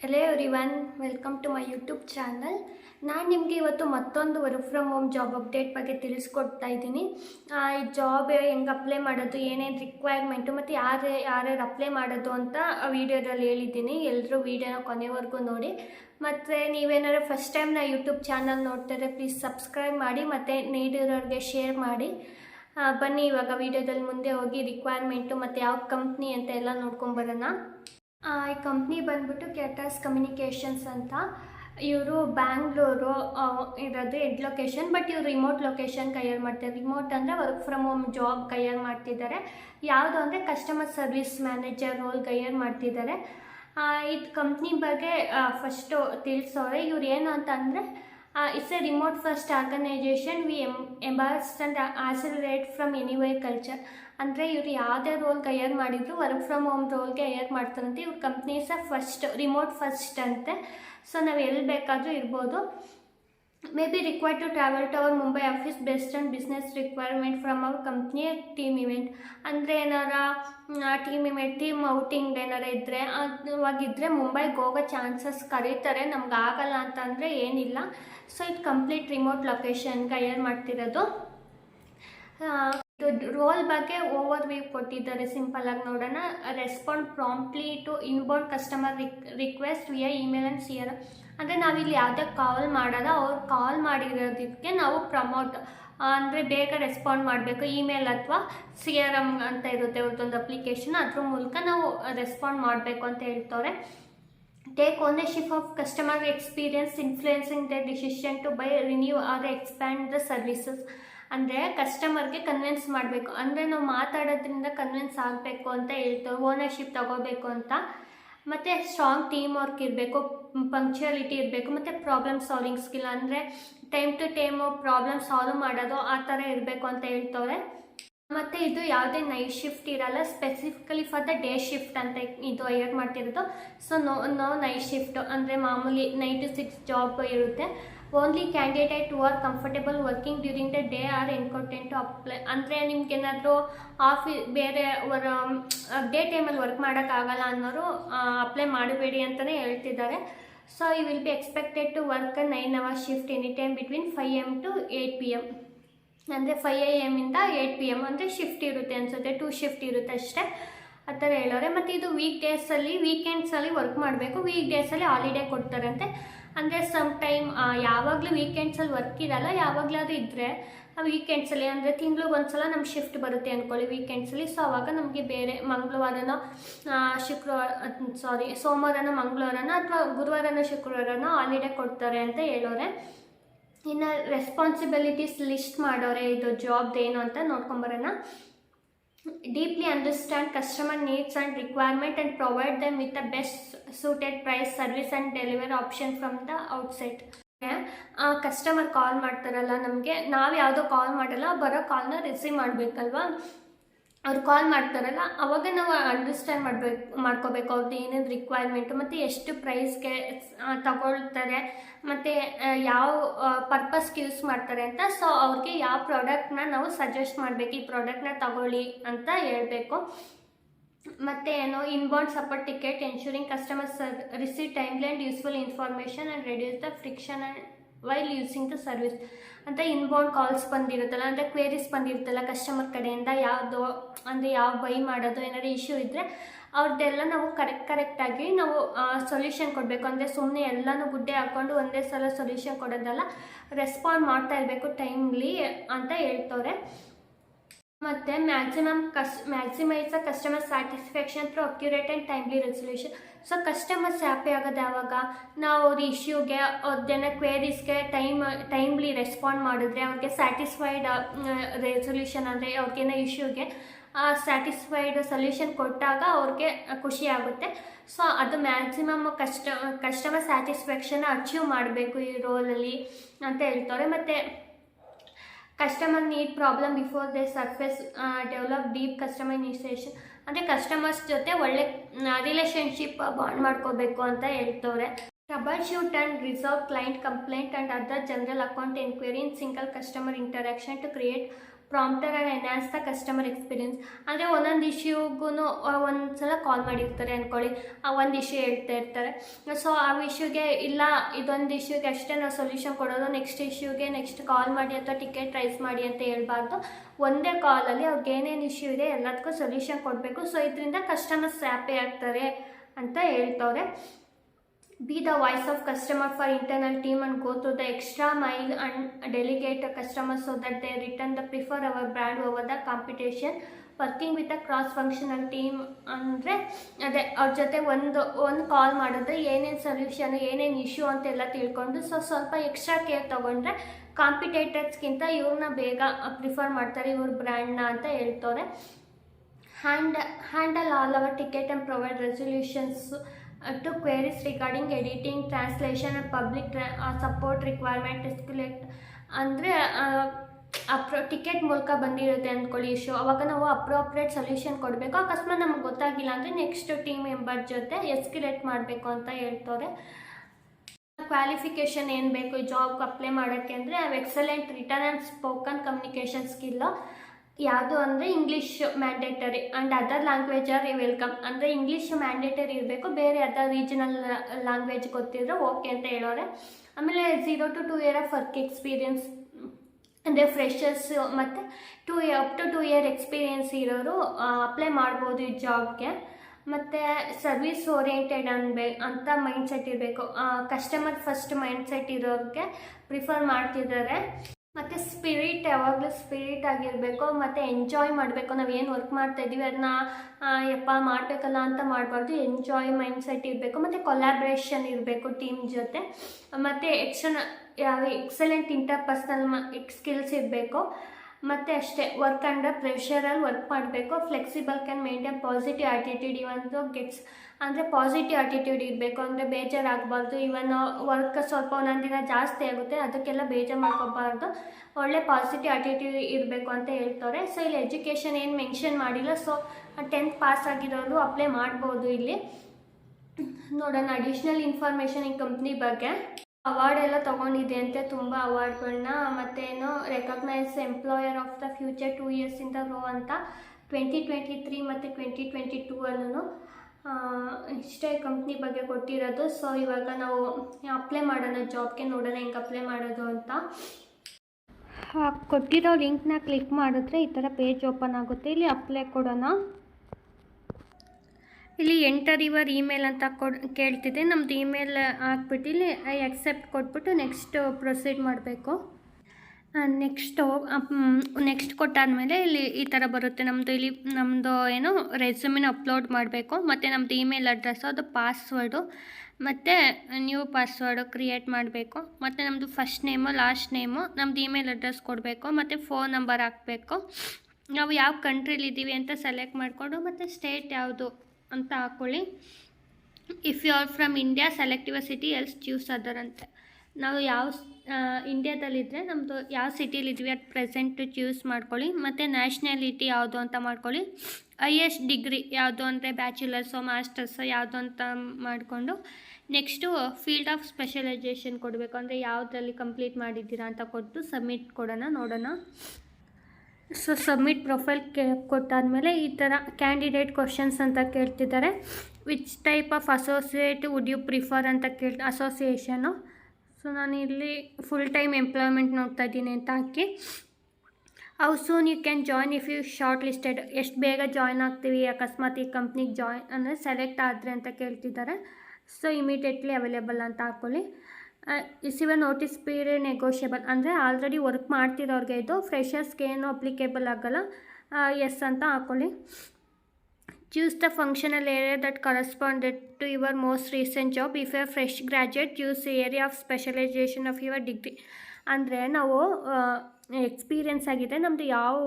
Hello every welcome to my YouTube channel ನಾನು ನಿಮಗೆ ಇವತ್ತು ಮತ್ತೊಂದು work from home job update ಬಗ್ಗೆ ತಿಳಿಸ್ಕೊಡ್ತಾ ಇದ್ದೀನಿ. ಈ ಜಾಬ್ ಹೆಂಗೆ ಅಪ್ಲೈ ಮಾಡೋದು, ಏನೇನು ರಿಕ್ವೈರ್ಮೆಂಟು ಮತ್ತು ಯಾರು ಯಾರ್ಯಾರು ಅಪ್ಲೈ ಮಾಡೋದು ಅಂತ ವೀಡಿಯೋದಲ್ಲಿ ಹೇಳಿದ್ದೀನಿ. ಎಲ್ಲರೂ ವೀಡಿಯೋನ ಕೊನೆವರೆಗೂ ನೋಡಿ. ಮತ್ತು ನೀವೇನಾದ್ರು ಫಸ್ಟ್ ಟೈಮ್ ನಾ ಯೂಟ್ಯೂಬ್ ಚಾನಲ್ ನೋಡ್ತಾರೆ ಪ್ಲೀಸ್ ಸಬ್ಸ್ಕ್ರೈಬ್ ಮಾಡಿ, ಮತ್ತು ನೀಡಿರೋರಿಗೆ ಶೇರ್ ಮಾಡಿ. ಬನ್ನಿ ಇವಾಗ ವೀಡಿಯೋದಲ್ಲಿ ಮುಂದೆ ಹೋಗಿ ರಿಕ್ವೈರ್ಮೆಂಟು ಮತ್ತು ಯಾವ ಕಂಪ್ನಿ ಅಂತ ಎಲ್ಲ ನೋಡ್ಕೊಂಬರೋಣ ಈ ಕಂಪ್ನಿ ಬಂದ್ಬಿಟ್ಟು ಕೆಟಾಸ್ ಕಮ್ಯುನಿಕೇಷನ್ಸ್ ಅಂತ. ಇವರು ಬ್ಯಾಂಗ್ಳೂರು ಇರೋದು ಹೆಡ್ ಲೊಕೇಶನ್ ಬಟ್ ಇವರು ರಿಮೋಟ್ ಲೊಕೇಶನ್ ಕೈಯಲ್ಲಿ ಮಾಡ್ತಾರೆ ರಿಮೋಟ್ ಅಂದರೆ ವರ್ಕ್ ಫ್ರಮ್ ಹೋಮ್ ಜಾಬ್ ಕೈಯಲ್ಲಿ ಮಾಡ್ತಿದ್ದಾರೆ. ಯಾವುದು ಅಂದರೆ ಕಸ್ಟಮರ್ ಸರ್ವಿಸ್ ಮ್ಯಾನೇಜರ್ ರೋಲ್ ಕೈಯಲ್ಲಿ ಮಾಡ್ತಿದ್ದಾರೆ. ಇದು ಕಂಪ್ನಿ ಬಗ್ಗೆ ಫಸ್ಟು ತಿಳಿಸೋರೆ. ಇವ್ರು ಏನು ಅಂತ ಅಂದರೆ it's a remote first organization we um embrace and accelerate from anyway culture ಅಂದರೆ ಇವರು ಯಾವುದೇ ರೋಲ್ ಅಯ್ಯರ್ ಮಾಡಿದ್ರು ವರ್ಕ್ ಫ್ರಮ್ ಹೋಮ್ ರೋಲ್ಗೆ ಹೈಯರ್ ಮಾಡ್ತಾರಂತೆ. ಇವ್ರ ಕಂಪ್ನೀಸ ಫಸ್ಟ್ ರಿಮೋಟ್ ಫಸ್ಟ್ ಅಂತೆ. ಸೊ ನಾವು ಎಲ್ಲಿ ಬೇಕಾದರೂ ಇರ್ಬೋದು. May be required to travel to our Mumbai office best and business requirement from our company team event ಅಂದರೆ ಏನಾರ ಟೀಮ್ ಇವೆಂಟ್ ಟೀಮ್ ಔಟಿಂಗ್ ಏನಾರ ಇದ್ದರೆ ಅವಾಗಿದ್ದರೆ ಮುಂಬೈಗೆ ಹೋಗೋ ಚಾನ್ಸಸ್ ಕರೀತಾರೆ. ನಮ್ಗೆ ಆಗಲ್ಲ ಅಂತಂದರೆ ಏನಿಲ್ಲ. ಸೊ ಇದು ಕಂಪ್ಲೀಟ್ ರಿಮೋಟ್ ಲೊಕೇಶನ್ಗೆ ಹೈಯರ್ ಮಾಡ್ತಿರೋದು. ಇದು ರೋಲ್ ಬಗ್ಗೆ ಓವರ್ ವ್ಯೂ ಕೊಟ್ಟಿದ್ದಾರೆ ಸಿಂಪಲಾಗಿ ನೋಡೋಣ. Respond promptly to inbound customer req request via email and C R ಅಂದರೆ ನಾವಿಲ್ಲಿ ಯಾವುದೇ ಕಾಲ್ ಮಾಡೋಲ್ಲ. ಅವ್ರು ಕಾಲ್ ಮಾಡಿರೋದಕ್ಕೆ ನಾವು ಪ್ರಮೋಟ್ ಅಂದರೆ ಬೇಗ ರೆಸ್ಪಾಂಡ್ ಮಾಡಬೇಕು. ಇಮೇಲ್ ಅಥವಾ ಸಿ ಆರ್ ಎಂ ಅಂತ ಇರುತ್ತೆ ಅವ್ರದ್ದೊಂದು ಅಪ್ಲಿಕೇಶನ್ ಅದ್ರ ಮೂಲಕ ನಾವು ರೆಸ್ಪಾಂಡ್ ಮಾಡಬೇಕು ಅಂತ ಹೇಳ್ತವ್ರೆ take ownership of customer experience influencing the decision to buy renew or expand the services ಅಂದರೆ ಕಸ್ಟಮರ್ಗೆ ಕನ್ವಿನ್ಸ್ ಮಾಡಬೇಕು. ಅಂದರೆ ನಾವು ಮಾತಾಡೋದ್ರಿಂದ ಕನ್ವಿನ್ಸ್ ಆಗಬೇಕು ಅಂತ ಹೇಳ್ತೇವೆ. ಓನರ್ಶಿಪ್ ತಗೋಬೇಕು ಅಂತ. ಮತ್ತು ಸ್ಟ್ರಾಂಗ್ ಟೀಮ್ ವರ್ಕ್ ಇರಬೇಕು ಪಂಕ್ಚುಯಾಲಿಟಿ ಇರಬೇಕು, ಮತ್ತು ಪ್ರಾಬ್ಲಮ್ ಸಾಲ್ವಿಂಗ್ ಸ್ಕಿಲ್ ಅಂದರೆ time to time problem solve ಮಾಡೋದು ಆ ಥರ ಇರಬೇಕು ಅಂತ ಹೇಳ್ತವ್ರೆ. ಮತ್ತು ಇದು ಯಾವುದೇ ನೈಟ್ ಶಿಫ್ಟ್ ಇರಲ್ಲ specifically for the day shift ಅಂತ ಇದು ಹೈಯರ್ ಮಾಡ್ತಿರೋದು. So no no night shift ಅಂದರೆ ಮಾಮೂಲಿ ನೈಟ್ ಟು ಸಿಕ್ಸ್ ಜಾಬ್ ಇರುತ್ತೆ. Only candidate who are comfortable working during the day are important to apply ಅಂದರೆ ನಿಮ್ಗೇನಾದರೂ ಆಫಿ ಬೇರೆ ಡೇ ಟೈಮಲ್ಲಿ ವರ್ಕ್ ಮಾಡೋಕ್ಕಾಗಲ್ಲ ಅನ್ನೋರು ಅಪ್ಲೈ ಮಾಡಬೇಡಿ ಅಂತಲೇ ಹೇಳ್ತಿದ್ದಾರೆ. So you will be expected to work nine hour shift any time between five M to eight P M ಅಂದರೆ ಫೈವ್ ಎ ಇಂದ ಏಯ್ಟ್ ಪಿ ಎಂ ಅಂದರೆ ಶಿಫ್ಟ್ ಇರುತ್ತೆ ಅನಿಸುತ್ತೆ ಟೂ ಶಿಫ್ಟ್ ಇರುತ್ತೆ ಅಷ್ಟೇ. ಆ ಥರ ಹೇಳೋರೆ, ಮತ್ತು ಇದು ವೀಕ್ ಡೇಸಲ್ಲಿ ವೀಕೆಂಡ್ಸಲ್ಲಿ ವರ್ಕ್ ಮಾಡಬೇಕು. ವೀಕ್ ಡೇಸಲ್ಲಿ ಹಾಲಿಡೇ ಕೊಡ್ತಾರಂತೆ. ಅಂದರೆ ಸಮ್ ಟೈಮ್ ಯಾವಾಗಲೂ ವೀಕೆಂಡ್ಸಲ್ಲಿ ವರ್ಕ್ ಇರಲ್ಲ. ಅದು ಇದ್ದರೆ ವೀಕೆಂಡ್ಸಲ್ಲಿ ಅಂದರೆ ತಿಂಗ್ಳಿಗೆ ಒಂದ್ಸಲ ನಮ್ಮ ಶಿಫ್ಟ್ ಬರುತ್ತೆ ಅಂದ್ಕೊಳ್ಳಿ ವೀಕೆಂಡ್ಸಲ್ಲಿ ಸೊ ಆವಾಗ ನಮಗೆ ಬೇರೆ ಮಂಗಳವಾರನೋ ಶುಕ್ರವಾರ ಸಾರಿ ಸೋಮವಾರನ, ಮಂಗಳವಾರನೋ ಅಥವಾ ಗುರುವಾರನೋ, ಶುಕ್ರವಾರನೋ ಹಾಲಿಡೇ ಕೊಡ್ತಾರೆ ಅಂತ ಹೇಳೋರೆ. ಇನ್ನು ರೆಸ್ಪಾನ್ಸಿಬಿಲಿಟೀಸ್ ಲಿಸ್ಟ್ ಮಾಡೋರೆ, ಇದು ಜಾಬ್ದು ಏನು ಅಂತ ನೋಡ್ಕೊಂಬರೋಣ deeply understand customer needs and requirement and provide them with the best suited price service and delivery option from the outside customer call ಮಾಡ್ತಾರಲ್ಲ ನಮಗೆ, ನಾವು ಯಾವುದೋ ಕಾಲ್ ಮಾಡಲ್ಲ, ಬರೋ ಕಾಲ್ನ ರಿಸೀವ್ ಮಾಡಬೇಕಲ್ವಾ? ಅವ್ರು ಕಾಲ್ ಮಾಡ್ತಾರಲ್ಲ, ಅವಾಗ ನಾವು ಅಂಡರ್ಸ್ಟ್ಯಾಂಡ್ ಮಾಡಬೇಕು, ಮಾಡ್ಕೋಬೇಕು ಅವ್ರದ್ದು ಏನೇನು ರಿಕ್ವೈರ್ಮೆಂಟು ಮತ್ತು ಎಷ್ಟು ಪ್ರೈಸ್ಗೆ ತಗೊಳ್ತಾರೆ, ಮತ್ತು ಯಾವ ಪರ್ಪಸ್ಗೆ ಯೂಸ್ ಮಾಡ್ತಾರೆ ಅಂತ ಸೊ ಅವ್ರಿಗೆ ಯಾವ ಪ್ರಾಡಕ್ಟ್ನ ನಾವು ಸಜೆಸ್ಟ್ ಮಾಡಬೇಕು, ಈ ಪ್ರಾಡಕ್ಟ್ನ ತಗೊಳ್ಳಿ ಅಂತ ಹೇಳಬೇಕು. ಮತ್ತು ಏನು inbound support ticket ensuring customers receive timely and useful information and reduce the friction and while using the service ಅಂತ ಇನ್ಬೌಂಡ್ ಕಾಲ್ಸ್ ಬಂದಿರುತ್ತಲ್ಲ ಅಂದರೆ ಕ್ವೇರೀಸ್ ಬಂದಿರುತ್ತಲ್ಲ ಕಸ್ಟಮರ್ ಕಡೆಯಿಂದ ಯಾವುದು, ಅಂದರೆ ಯಾವ ಬೈ ಮಾಡೋದು ಏನಾದ್ರು ಇಶ್ಯೂ ಇದ್ದರೆ ಅವ್ರದ್ದೆಲ್ಲ ನಾವು ಕರೆಕ್ಟ್ ಕರೆಕ್ಟಾಗಿ ನಾವು ಸೊಲ್ಯೂಷನ್ ಕೊಡಬೇಕು. ಅಂದರೆ ಸುಮ್ಮನೆ ಎಲ್ಲನೂ ಗುಡ್ಡೆ ಹಾಕ್ಕೊಂಡು ಒಂದೇ ಸಲ ಸೊಲ್ಯೂಷನ್ ಕೊಡೋದಲ್ಲ ರೆಸ್ಪಾಂಡ್ ಮಾಡ್ತಾ ಇರಬೇಕು ಟೈಮ್ಲಿ ಅಂತ ಹೇಳ್ತವ್ರೆ. ಮತ್ತು maximum cus maximise customer satisfaction through accurate and timely resolution so customers happy ಆಗೋದು ಯಾವಾಗ ನಾವು ಅವ್ರ ಇಶ್ಯೂಗೆ ಅವ್ರದ್ದೇನೋ ಕ್ವೇರೀಸ್ಗೆ ಟೈಮ್ ಟೈಮ್ಲಿ ರೆಸ್ಪಾಂಡ್ ಮಾಡಿದ್ರೆ ಅವ್ರಿಗೆ ಸ್ಯಾಟಿಸ್ಫೈಡ್ ರೆಸೊಲ್ಯೂಷನ್ ಅಂದರೆ ಅವ್ರಿಗೇನೋ ಇಶ್ಯೂಗೆ ಸ್ಯಾಟಿಸ್ಫೈಡ್ ಸೊಲ್ಯೂಷನ್ ಕೊಟ್ಟಾಗ ಅವ್ರಿಗೆ ಖುಷಿ ಆಗುತ್ತೆ. ಸೊ ಅದು maximum cust customer satisfaction achieve ಮಾಡಬೇಕು ಈ ರೋಲಲ್ಲಿ ಅಂತ ಹೇಳ್ತಾರೆ. ಮತ್ತು customer need problem before they surface develop deep initiation ಅಂದರೆ ಕಸ್ಟಮರ್ಸ್ ಜೊತೆ ಒಳ್ಳೆ ರಿಲೇಷನ್ಶಿಪ್ ಬಾಂಡ್ ಮಾಡ್ಕೋಬೇಕು ಅಂತ ಹೇಳ್ತವ್ರೆ. Troubleshoot and reserve client complaint and other general account enquiry in single customer interaction to create prompter and the customer experience ಅಂದರೆ ಒಂದೊಂದು ಇಶ್ಯೂಗೂ ಒಂದು ಸಲ ಕಾಲ್ ಮಾಡಿರ್ತಾರೆ ಅಂದ್ಕೊಳ್ಳಿ ಆ ಒಂದು ಇಶ್ಯೂ ಹೇಳ್ತಾ ಇರ್ತಾರೆ. ಸೊ ಆ ಇಶ್ಯೂಗೆ ಇಲ್ಲ, ಇದೊಂದು ಇಶ್ಯೂಗೆ ಅಷ್ಟೇ ನಾವು ಸೊಲ್ಯೂಷನ್ ಕೊಡೋದು. ನೆಕ್ಸ್ಟ್ ಇಶ್ಯೂಗೆ ನೆಕ್ಸ್ಟ್ ಕಾಲ್ ಮಾಡಿ ಅಥವಾ ಟಿಕೆಟ್ ರೈಸ್ ಮಾಡಿ ಅಂತ ಹೇಳ್ಬಾರ್ದು. ಒಂದೇ ಕಾಲಲ್ಲಿ ಅವ್ರಿಗೆ ಏನೇನು ಇಶ್ಯೂ ಇದೆ ಎಲ್ಲದಕ್ಕೂ ಸೊಲ್ಯೂಷನ್ ಕೊಡಬೇಕು. ಸೊ ಇದರಿಂದ ಕಸ್ಟಮರ್ಸ್ ಹ್ಯಾಪಿ ಆಗ್ತಾರೆ ಅಂತ ಹೇಳ್ತವ್ರೆ. Be the voice of customer for internal team and go to the extra mile and delegate a customer so that they return the prefer our brand over the competition. Working with a cross functional team ಅಂದರೆ ಅದೇ ಅವ್ರ ಜೊತೆ ಒಂದು ಒಂದು ಕಾಲ್ ಮಾಡಿದ್ರೆ ಏನೇನು solution ಏನೇನು issue ಅಂತೆಲ್ಲ ತಿಳ್ಕೊಂಡು ಸೊ ಸ್ವಲ್ಪ ಎಕ್ಸ್ಟ್ರಾ ಕೇರ್ ತೊಗೊಂಡ್ರೆ ಕಾಂಪಿಟೇಟರ್ಸ್ಗಿಂತ ಇವ್ರನ್ನ ಬೇಗ ಪ್ರಿಫರ್ ಮಾಡ್ತಾರೆ, ಇವ್ರ ಬ್ರ್ಯಾಂಡ್ನ ಅಂತ ಹೇಳ್ತವ್ರೆ hand handle all our ticket and provide resolutions to editing, regarding editing translation tra public support requirement escalate ಅಂದರೆ ಅಪ್ರೋ ಟಿಕೆಟ್ ಮೂಲಕ ಬಂದಿರುತ್ತೆ ಅಂದ್ಕೊಳ್ಳಿ ಇಶ್ಯೂ ಅವಾಗ ನಾವು ಅಪ್ರೋಪ್ರಿಯೇಟ್ ಸೊಲ್ಯೂಷನ್ ಕೊಡಬೇಕು. ಅಕಸ್ಮಾತ್ ನಮ್ಗೆ ಗೊತ್ತಾಗಿಲ್ಲ ಅಂದರೆ ನೆಕ್ಸ್ಟ್ ಟೀಮ್ ಮೆಂಬರ್ ಜೊತೆ ಎಸ್ಕ್ಯುಲೇಟ್ ಮಾಡಬೇಕು ಅಂತ ಹೇಳ್ತವ್ರೆ. ಕ್ವಾಲಿಫಿಕೇಷನ್ ಏನು ಬೇಕು? ಈ ಜಾಬ್ಗೆ ಅಪ್ಲೈ ಮಾಡೋಕ್ಕೆ ಅಂದರೆ excellent written and spoken communication skill ಯಾವುದು ಅಂದರೆ English mandatory and other language are welcome ಅಂದರೆ ಇಂಗ್ಲೀಷ್ ಮ್ಯಾಂಡೇಟರಿ ಇರಬೇಕು, ಬೇರೆ ಅದರ್ ರೀಜನಲ್ ಲ್ಯಾಂಗ್ವೇಜ್ ಗೊತ್ತಿದ್ರೆ ಓಕೆ ಅಂತ ಹೇಳೋರೆ. ಆಮೇಲೆ zero to two year of work experience ಅಂದರೆ ಫ್ರೆಷರ್ಸ್ ಮತ್ತು to up to two year experience ಇರೋರು ಅಪ್ಲೈ ಮಾಡ್ಬೋದು ಈ ಜಾಬ್ಗೆ ಮತ್ತು ಸರ್ವಿಸ್ ಓರಿಯೆಂಟೆಡ್ ಅನ್ಬೇ ಅಂತ ಮೈಂಡ್ ಸೆಟ್ ಇರಬೇಕು. ಕಸ್ಟಮರ್ ಫಸ್ಟ್ ಮೈಂಡ್ ಸೆಟ್ ಇರೋರಿಗೆ ಪ್ರಿಫರ್ ಮಾಡ್ತಿದ್ದಾರೆ. ಮತ್ತು ಸ್ಪಿರಿಟ್ ಯಾವಾಗಲೂ ಸ್ಪಿರಿಟ್ ಆಗಿರಬೇಕು, ಮತ್ತು ಎಂಜಾಯ್ ಮಾಡಬೇಕು. ನಾವು ಏನು ವರ್ಕ್ ಮಾಡ್ತಾ ಇದ್ದೀವಿ ಅದನ್ನ ಯಪ್ಪ ಮಾಡಬೇಕಲ್ಲ ಅಂತ ಮಾಡಬಾರ್ದು. ಎಂಜಾಯ್ ಮೈಂಡ್ ಸೆಟ್ ಇರಬೇಕು, ಮತ್ತು ಕೊಲ್ಯಾಬ್ರೇಷನ್ ಇರಬೇಕು ಟೀಮ್ ಜೊತೆ. ಮತ್ತು ಎಕ್ಸ್ಟರ್ನ ಎಕ್ಸಲೆಂಟ್ ಇಂಟರ್ ಪರ್ಸ್ನಲ್ ಮ ಸ್ಕಿಲ್ಸ್ ಇರಬೇಕು. ಮತ್ತು ಅಷ್ಟೇ ವರ್ಕ್ ಅಂಡರ್ ಪ್ರೆಷರಲ್ಲಿ ವರ್ಕ್ ಮಾಡಬೇಕು. Flexible can maintain positive attitude even gets ಅಂದರೆ ಪಾಸಿಟಿವ್ ಆ್ಯಟಿಟ್ಯೂಡ್ ಇರಬೇಕು. ಅಂದರೆ ಬೇಜಾರಾಗಬಾರ್ದು. ಇವನ್ ವರ್ಕ್ ಸ್ವಲ್ಪ ಒಂದೊಂದು ದಿನ ಜಾಸ್ತಿ ಆಗುತ್ತೆ, ಅದಕ್ಕೆಲ್ಲ ಬೇಜಾರು ಮಾಡ್ಕೋಬಾರ್ದು ಒಳ್ಳೆ ಪಾಸಿಟಿವ್ ಆ್ಯಟಿಟ್ಯೂಡ್ ಇರಬೇಕು ಅಂತ ಹೇಳ್ತಾರೆ. ಸೊ ಇಲ್ಲಿ ಎಜುಕೇಷನ್ ಏನು ಮೆನ್ಷನ್ ಮಾಡಿಲ್ಲ. ಸೊ ಟೆಂತ್ ಪಾಸ್ ಆಗಿರೋರು ಅಪ್ಲೈ ಮಾಡ್ಬೋದು ಇಲ್ಲಿ. ನೋಡೋಣ ಅಡಿಷ್ನಲ್ ಇನ್ಫಾರ್ಮೇಷನ್ ಈ ಕಂಪ್ನಿ ಬಗ್ಗೆ. ಅವಾರ್ಡ್ ಎಲ್ಲ ತೊಗೊಂಡಿದೆ ಅಂತೆ, ತುಂಬ ಅವಾರ್ಡ್ಗಳನ್ನ ಮತ್ತೇನು recognise employer of the future two ಇಂದ ರೋ ಅಂತ ಟ್ವೆಂಟಿ ಟ್ವೆಂಟಿ ತ್ರೀ ಮತ್ತು ಟ್ವೆಂಟಿ ಟ್ವೆಂಟಿ ಟೂ ಅಲ್ಲೂ ಇಷ್ಟೇ ಕಂಪ್ನಿ ಬಗ್ಗೆ ಕೊಟ್ಟಿರೋದು. ಸೊ ಇವಾಗ ನಾವು ಅಪ್ಲೈ ಮಾಡೋಣ ಜಾಬ್ಗೆ ನೋಡೋಣ ಹೆಂಗೆ ಅಪ್ಲೈ ಮಾಡೋದು ಅಂತ. ಕೊಟ್ಟಿರೋ ಲಿಂಕ್ನ ಕ್ಲಿಕ್ ಮಾಡಿದ್ರೆ ಈ ಥರ ಪೇಜ್ ಓಪನ್ ಆಗುತ್ತೆ. ಇಲ್ಲಿ ಅಪ್ಲೈ ಕೊಡೋಣ. ಇಲ್ಲಿ ಎಂಟರ್ ಇವರ್ ಇಮೇಲ್ ಅಂತ ಕೊಡ್ ಕೇಳ್ತಿದೆ ನಮ್ಮದು ಇಮೇಲ್ ಹಾಕ್ಬಿಟ್ಟು ಇಲ್ಲಿ ಐ ಅಕ್ಸೆಪ್ಟ್ ಕೊಟ್ಬಿಟ್ಟು ನೆಕ್ಸ್ಟ್ ಪ್ರೊಸೀಡ್ ಮಾಡಬೇಕು. ನೆಕ್ಸ್ಟ್ ನೆಕ್ಸ್ಟ್ ಕೊಟ್ಟಾದಮೇಲೆ ಇಲ್ಲಿ ಈ ಥರ ಬರುತ್ತೆ. ನಮ್ಮದು ಇಲ್ಲಿ ನಮ್ಮದು ಏನು ರೆಸ್ಯೂಮಿನ ಅಪ್ಲೋಡ್ ಮಾಡಬೇಕು. ಮತ್ತು ನಮ್ಮದು ಇಮೇಲ್ ಅಡ್ರೆಸ್ಸು ಅದು ಪಾಸ್ವರ್ಡು ಮತ್ತು ನ್ಯೂ ಪಾಸ್ವರ್ಡು ಕ್ರಿಯೇಟ್ ಮಾಡಬೇಕು. ಮತ್ತು ನಮ್ಮದು ಫಸ್ಟ್ ನೇಮು ಲಾಸ್ಟ್ ನೇಮು ನಮ್ಮದು ಇಮೇಲ್ ಅಡ್ರೆಸ್ ಕೊಡಬೇಕು. ಮತ್ತು ಫೋನ್ ನಂಬರ್ ಹಾಕಬೇಕು. ನಾವು ಯಾವ ಕಂಟ್ರಿಲಿದ್ದೀವಿ ಅಂತ ಸೆಲೆಕ್ಟ್ ಮಾಡಿಕೊಂಡು, ಮತ್ತು ಸ್ಟೇಟ್ ಯಾವುದು. ಅಂತ ಹಾಕ್ಕೊಳ್ಳಿ if you are from India select your city else choose other ಅಂತ. ನಾವು ಯಾವ ಇಂಡಿಯಾದಲ್ಲಿದ್ದರೆ ನಮ್ಮದು ಯಾವ ಸಿಟಿಲಿದ್ವಿ ಅಟ್ ಪ್ರೆಸೆಂಟು ಚೂಸ್ ಮಾಡ್ಕೊಳ್ಳಿ. ಮತ್ತು ನ್ಯಾಷ್ನಾಲಿಟಿ ಯಾವುದು ಅಂತ ಮಾಡ್ಕೊಳ್ಳಿ. ಹೈಯೆಸ್ಟ್ ಡಿಗ್ರಿ ಯಾವುದು ಅಂದರೆ ಬ್ಯಾಚುಲರ್ಸು ಮಾಸ್ಟರ್ಸು ಯಾವುದು ಅಂತ ಮಾಡಿಕೊಂಡು ನೆಕ್ಸ್ಟು ಫೀಲ್ಡ್ ಆಫ್ ಸ್ಪೆಷಲೈಜೇಷನ್ ಕೊಡಬೇಕು. ಅಂದರೆ ಯಾವುದರಲ್ಲಿ ಕಂಪ್ಲೀಟ್ ಮಾಡಿದ್ದೀರಾ ಅಂತ ಕೊಟ್ಟು ಸಬ್ಮಿಟ್ ಕೊಡೋಣ, ನೋಡೋಣ. ಸೊ ಸಬ್ಮಿಟ್ ಪ್ರೊಫೈಲ್ ಕೇ ಕೊಟ್ಟಾದಮೇಲೆ ಈ ಥರ ಕ್ಯಾಂಡಿಡೇಟ್ ಕ್ವಶನ್ಸ್ ಅಂತ ಕೇಳ್ತಿದ್ದಾರೆ. Which type of associate would you prefer ಅಂತ ಕೇಳ್ ಅಸೋಸಿಯೇಷನು ಸೊ ನಾನು ಇಲ್ಲಿ ಫುಲ್ ಟೈಮ್ ಎಂಪ್ಲಾಯ್ಮೆಂಟ್ ನೋಡ್ತಾ ಇದ್ದೀನಿ ಅಂತ ಹಾಕಿ. How soon you can join if you shortlisted ಎಷ್ಟು ಬೇಗ ಜಾಯ್ನ್ ಆಗ್ತೀವಿ? ಅಕಸ್ಮಾತ್ ಈ ಕಂಪ್ನಿಗೆ ಜಾಯ್ನ್ ಅಂದರೆ ಸೆಲೆಕ್ಟ್ ಆದರೆ ಅಂತ ಕೇಳ್ತಿದ್ದಾರೆ. ಸೊ ಇಮಿಡಿಯೇಟ್ಲಿ ಅವೈಲೇಬಲ್ ಅಂತ ಹಾಕ್ಕೊಳ್ಳಿ ಇಸಿವ ನೋಟಿಸ್ ಪೀರಿಯಡ್ ನೆಗೋಷಿಯಬಲ್ ಅಂದರೆ ಆಲ್ರೆಡಿ ವರ್ಕ್ ಮಾಡ್ತಿರೋರಿಗೆ ಇದು ಫ್ರೆಷರ್ಸ್ಗೆ ಏನು ಅಪ್ಲಿಕೇಬಲ್ ಆಗಲ್ಲ. ಎಸ್ ಅಂತ ಹಾಕ್ಕೊಳ್ಳಿ choose the functional area that corresponded to your most recent job if you fresh graduate choose area of specialisation of your degree ಅಂದರೆ ನಾವು ಎಕ್ಸ್ಪೀರಿಯನ್ಸ್ ಆಗಿದೆ. ನಮ್ಮದು ಯಾವ,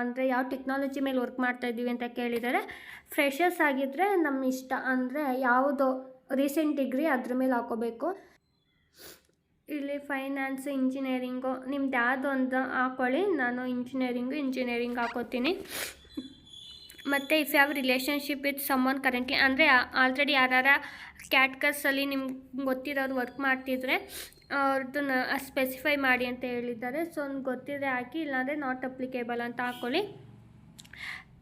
ಅಂದರೆ ಯಾವ ಟೆಕ್ನಾಲಜಿ ಮೇಲೆ ವರ್ಕ್ ಮಾಡ್ತಾ ಇದ್ದೀವಿ ಅಂತ ಕೇಳಿದ್ದಾರೆ ಫ್ರೆಷರ್ಸ್ ಆಗಿದ್ದರೆ ನಮ್ಮ ಇಷ್ಟ ಅಂದರೆ ಯಾವುದು ರೀಸೆಂಟ್ ಡಿಗ್ರಿ ಅದ್ರ ಮೇಲೆ ಹಾಕೋಬೇಕು. ಇಲ್ಲಿ ಫೈನಾನ್ಸ್ ಇಂಜಿನಿಯರಿಂಗು ನಿಮ್ದು ಯಾವುದು ಅಂತ ಹಾಕ್ಕೊಳ್ಳಿ ನಾನು ಇಂಜಿನಿಯರಿಂಗು ಇಂಜಿನಿಯರಿಂಗ್ ಹಾಕೋತೀನಿ. ಮತ್ತು ಇಫ್ ಯಾವ ರಿಲೇಷನ್ಶಿಪ್ ವಿತ್ ಸಮ್ಮನ್ ಕರೆಂಟ್ಲಿ ಅಂದರೆ ಆಲ್ರೆಡಿ ಯಾರ ಕ್ಯಾಟ್ಕರ್ಸಲ್ಲಿ ನಿಮ್ಗೆ ಗೊತ್ತಿರೋರು ವರ್ಕ್ ಮಾಡ್ತಿದ್ರೆ ಅವ್ರದ್ದು ಸ್ಪೆಸಿಫೈ ಮಾಡಿ ಅಂತ ಹೇಳಿದ್ದಾರೆ. ಸೊ ಗೊತ್ತಿದ್ರೆ ಹಾಕಿ, ಇಲ್ಲಾಂದರೆ ನಾಟ್ ಅಪ್ಲಿಕೇಬಲ್ ಅಂತ ಹಾಕ್ಕೊಳ್ಳಿ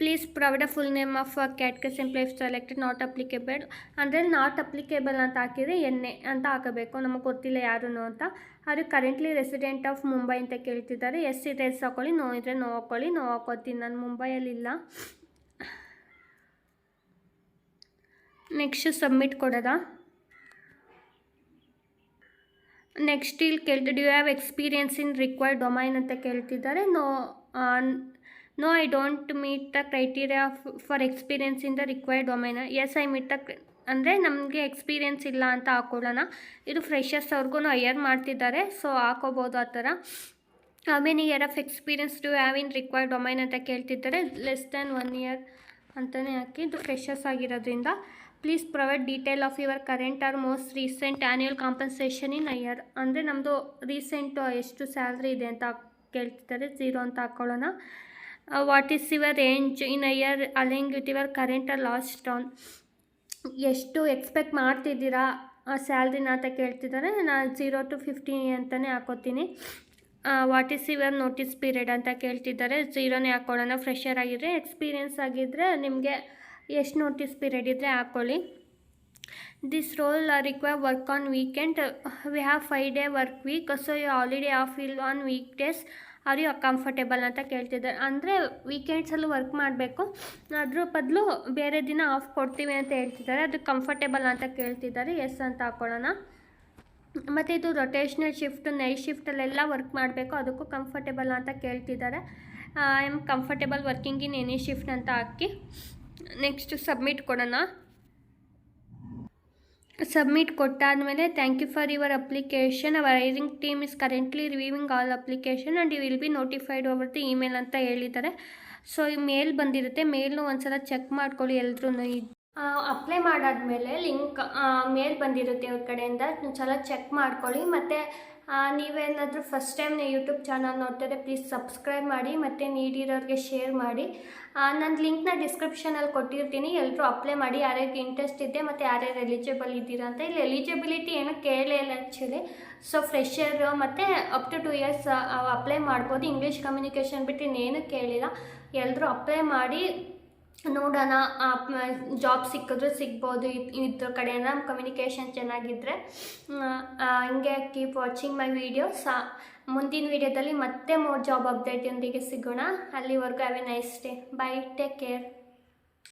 please provide a full name of ಕ್ಯಾಟ್ಕಸ್ employ selected not applicable ಅಂದರೆ ನಾಟ್ ಅಪ್ಲಿಕೇಬಲ್ ಅಂತ ಹಾಕಿದರೆ ಎನ್ನೆ ಅಂತ ಹಾಕಬೇಕು. ನಮಗೆ ಗೊತ್ತಿಲ್ಲ ಯಾರು ಅಂತ. ಅವರು ಕರೆಂಟ್ಲಿ ರೆಸಿಡೆಂಟ್ ಆಫ್ ಮುಂಬೈ ಅಂತ ಕೇಳ್ತಿದ್ದಾರೆ. ಎಸ್ ಇದೆ ಎಸ್ ಹಾಕೊಳ್ಳಿ. ನೋ ಇದ್ದರೆ ನೋ ಹಾಕ್ಕೊಳ್ಳಿ ನೋ ಹಾಕೋತೀನಿ. ನಾನು ಮುಂಬೈಯಲ್ಲಿಲ್ಲ ನೆಕ್ಸ್ಟ್ ಸಬ್ಮಿಟ್ ಕೊಡೋದಾ? ನೆಕ್ಸ್ಟ್ ಇಲ್ಲಿ ಕೇಳ್ತಿ do have experience in required domain ಅಂತ ಕೇಳ್ತಿದ್ದಾರೆ. No no I don't meet the criteria for experience in the required domain yes I meet the ಅಂದರೆ ನಮಗೆ ಎಕ್ಸ್ಪೀರಿಯನ್ಸ್ ಇಲ್ಲ ಅಂತ ಹಾಕೊಳ್ಳೋಣ. ಇದು ಫ್ರೆಷರ್ಸ್ ಅವ್ರಿಗೂ ಹೈಯರ್ ಮಾಡ್ತಿದ್ದಾರೆ ಸೊ ಹಾಕೋಬೋದು ಆ ಥರ. Many year of experience to have in required domain ಅಂತ ಕೇಳ್ತಿದ್ದಾರೆ. ಲೆಸ್ ದ್ಯಾನ್ ಒನ್ ಇಯರ್ ಅಂತಲೇ ಹಾಕಿ, ಇದು ಫ್ರೆಷರ್ಸ್ ಆಗಿರೋದ್ರಿಂದ. Please provide detail of your current or most recent annual compensation in INR ಅಂದರೆ ನಮ್ಮದು ರೀಸೆಂಟು ಎಷ್ಟು ಸ್ಯಾಲ್ರಿ ಇದೆ ಅಂತ ಕೇಳ್ತಿದ್ದಾರೆ ಝೀರೋ ಅಂತ ಹಾಕ್ಕೊಳ್ಳೋಣ what is your range in year along with your current last on ಎಷ್ಟು ಎಕ್ಸ್ಪೆಕ್ಟ್ ಮಾಡ್ತಿದ್ದೀರಾ? ಆ ಸ್ಯಾಲ್ರಿನ ಅಂತ ಕೇಳ್ತಿದ್ದಾರೆ. ನಾನು ಝೀರೋ ಟು ಫಿಫ್ಟಿ ಅಂತಲೇ ಹಾಕೋತೀನಿ. What is your notice period ಅಂತ ಕೇಳ್ತಿದ್ದಾರೆ. ಝೀರೋನೇ ಹಾಕ್ಕೊಳ್ಳೋಣ ಫ್ರೆಷರ್ ಆಗಿದ್ದರೆ ಎಕ್ಸ್ಪೀರಿಯೆನ್ಸ್ ಆಗಿದ್ದರೆ ನಿಮಗೆ ಎಷ್ಟು ನೋಟಿಸ್ ಪೀರಿಯಡ್ ಇದ್ದರೆ ಹಾಕ್ಕೊಳ್ಳಿ this role require work on weekend we have five day work week so you already of ill on weekdays are comfortable ಅಂತ ಕೇಳ್ತಿದ್ದಾರೆ. ಅಂದರೆ ವೀಕೆಂಡ್ಸಲ್ಲೂ ವರ್ಕ್ ಮಾಡಬೇಕು. ಅದ್ರ ಬದಲು ಬೇರೆ ದಿನ ಆಫ್ ಕೊಡ್ತೀವಿ ಅಂತ ಹೇಳ್ತಿದ್ದಾರೆ. ಅದು ಕಂಫರ್ಟೇಬಲ್ ಅಂತ ಕೇಳ್ತಿದ್ದಾರೆ. ಎಸ್ ಅಂತ ಹಾಕ್ಕೊಳ್ಳೋಣ ಮತ್ತು ಇದು ರೊಟೇಷ್ನಲ್ ಶಿಫ್ಟ್ ನೈಟ್ ಶಿಫ್ಟಲ್ಲೆಲ್ಲ ವರ್ಕ್ ಮಾಡಬೇಕು. ಅದಕ್ಕೂ ಕಂಫರ್ಟೇಬಲ್ ಅಂತ ಕೇಳ್ತಿದ್ದಾರೆ. I am comfortable working in any shift ಅಂತ ಹಾಕಿ. ನೆಕ್ಸ್ಟ್ ಸಬ್ಮಿಟ್ ಕೊಡೋಣ. Submit ಕೊಟ್ಟಾದಮೇಲೆ thank you for your application our hiring team is currently reviewing all application and you will be notified over the email ಅಂತ ಹೇಳಿದ್ದಾರೆ. So ಈ ಮೇಲ್ ಬಂದಿರುತ್ತೆ. ಮೇಲ್ನು ಒಂದ್ಸಲ check ಮಾಡ್ಕೊಳ್ಳಿ ಎಲ್ರೂ ಅಪ್ಲೈ ಮಾಡಾದ್ಮೇಲೆ ಲಿಂಕ್ ಮೇಲ್ ಬಂದಿರುತ್ತೆ ಅವ್ರ ಕಡೆಯಿಂದ. ಒಂದ್ಸಲ ಚೆಕ್ ಮಾಡ್ಕೊಳ್ಳಿ. ಮತ್ತು ನೀವೇನಾದರೂ ಫಸ್ಟ್ ಟೈಮ್ ಯೂಟ್ಯೂಬ್ ಚಾನಲ್ ನೋಡ್ತಾರೆ ಪ್ಲೀಸ್ ಸಬ್ಸ್ಕ್ರೈಬ್ ಮಾಡಿ ಮತ್ತು ನೀಡಿರೋರಿಗೆ ಶೇರ್ ಮಾಡಿ. ನನ್ನ ಲಿಂಕ್ನ ಡಿಸ್ಕ್ರಿಪ್ಷನಲ್ಲಿ ಕೊಟ್ಟಿರ್ತೀನಿ. ಎಲ್ಲರೂ ಅಪ್ಲೈ ಮಾಡಿ. ಯಾರ್ಯಾರಿಗೆ ಇಂಟ್ರೆಸ್ಟ್ ಇದೆ ಮತ್ತು ಯಾರ್ಯಾರು ಎಲಿಜಿಬಲ್ ಇದ್ದೀರಾ ಅಂತ. ಇಲ್ಲಿ ಎಲಿಜಿಬಿಲಿಟಿ ಏನು ಕೇಳಲೇ ಇಲ್ಲ ಆ್ಯಕ್ಚುಲಿ ಸೊ ಫ್ರೆಷರ್ ಮತ್ತು up to two years apply ಮಾಡ್ಬೋದು. ಇಂಗ್ಲೀಷ್ ಕಮ್ಯುನಿಕೇಷನ್ ಬಿಟ್ಟು ಇನ್ನೇನು ಕೇಳಿಲ್ಲ. ಎಲ್ಲರೂ ಅಪ್ಲೈ ಮಾಡಿ. ನೋಡೋಣ ಜಾಬ್ ಸಿಕ್ಕಿದ್ರೆ ಸಿಗ್ಬೋದು ಇದ್ರ ಕಡೆಯಿಂದ ಕಮ್ಯುನಿಕೇಷನ್ ಚೆನ್ನಾಗಿದ್ದರೆ ಹಿಂಗೆ ಕೀಪ್ ವಾಚಿಂಗ್ ಮೈ ವೀಡಿಯೋಸ್ ಮುಂದಿನ ವೀಡಿಯೋದಲ್ಲಿ ಮತ್ತೆ ಮೋರ್ ಜಾಬ್ ಅಪ್ಡೇಟ್ ಒಂದಿಗೆ ಸಿಗೋಣ. ಅಲ್ಲಿವರೆಗೂ have a nice day bye take care